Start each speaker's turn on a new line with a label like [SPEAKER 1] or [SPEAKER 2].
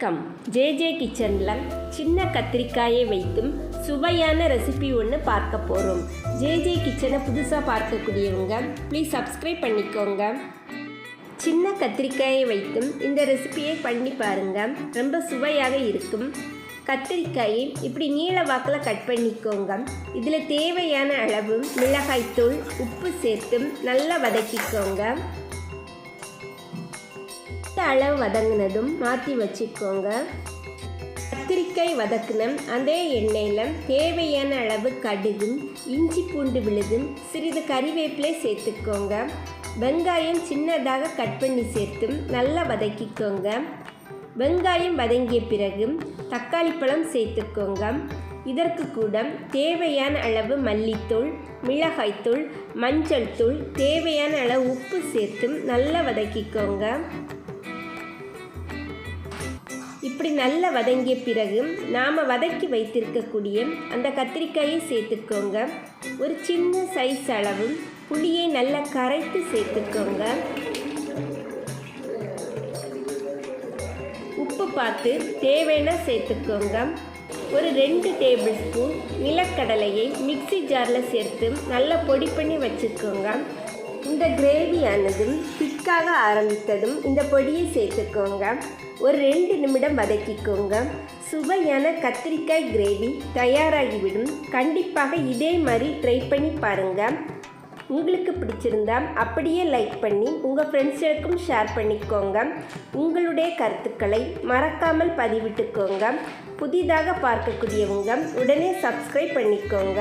[SPEAKER 1] வணக்கம். J J கிச்சனில் சின்ன கத்திரிக்காயை வைத்தும் சுவையான ரெசிபி ஒன்று பார்க்க போகிறோம் ஜே ஜே கிச்சனை புதுசாக பார்க்கக்கூடியவங்க ப்ளீஸ் சப்ஸ்கிரைப் பண்ணிக்கோங்க. சின்ன கத்திரிக்காயை வைத்தும் இந்த ரெசிபியை பண்ணி பாருங்கள் ரொம்ப சுவையாக இருக்கும். கத்திரிக்காயை இப்படி நீள வாக்கில் கட் பண்ணிக்கோங்க. இதில் தேவையான அளவு மிளகாய்த்தூள் உப்பு சேர்த்தும் நல்லா வதக்கிக்கோங்க. இந்த அளவு வதங்கினதும் மாற்றி வச்சுக்கோங்க. கத்திரிக்காய் வதக்கின அதே எண்ணெயில் தேவையான அளவு கடுகும் இஞ்சி பூண்டு விழுதும் சிறிது கறிவேப்பிலை சேர்த்துக்கோங்க. வெங்காயம் சின்னதாக கட் பண்ணி சேர்த்தும் நல்லா வதக்கிக்கோங்க. வெங்காயம் வதங்கிய பிறகு தக்காளி பழம் சேர்த்துக்கோங்க. இதற்கு கூட தேவையான அளவு மல்லித்தூள் மிளகாய்த்தூள் மஞ்சள் தூள் தேவையான அளவு உப்பு சேர்த்தும் நல்லா வதக்கிக்கோங்க. இப்படி நல்லா வதங்கிய பிறகு நாம் வதக்கி வைத்திருக்கக்கூடிய அந்த கத்திரிக்காயை சேர்த்துக்கோங்க. ஒரு சின்ன சைஸ் அளவு புளியை நல்லா கரைத்து சேர்த்துக்கோங்க. உப்பு பார்த்து தேவைன்னா சேர்த்துக்கோங்க. ஒரு ரெண்டு டேபிள் ஸ்பூன் நிலக்கடலையை மிக்ஸி ஜாரில் சேர்த்து நல்லா பொடி பண்ணி வச்சுக்கோங்க. இந்த கிரேவியானதும் திக்காக ஆரம்பித்ததும் இந்த பொடியை சேர்த்துக்கோங்க. ஒரு ரெண்டு நிமிடம் வதக்கிக்கோங்க. சுவையான கத்திரிக்காய் கிரேவி தயாராகிவிடும். கண்டிப்பாக இதே மாதிரி ட்ரை பண்ணி பாருங்கள் உங்களுக்கு பிடிச்சிருந்தா அப்படியே லைக் பண்ணி உங்கள் ஃப்ரெண்ட்ஸுக்கும் ஷேர் பண்ணிக்கோங்க. உங்களுடைய கருத்துக்களை மறக்காமல் பதிவிட்டுக்கோங்க. புதிதாக பார்க்கக்கூடியவங்க உடனே சப்ஸ்கிரைப் பண்ணிக்கோங்க.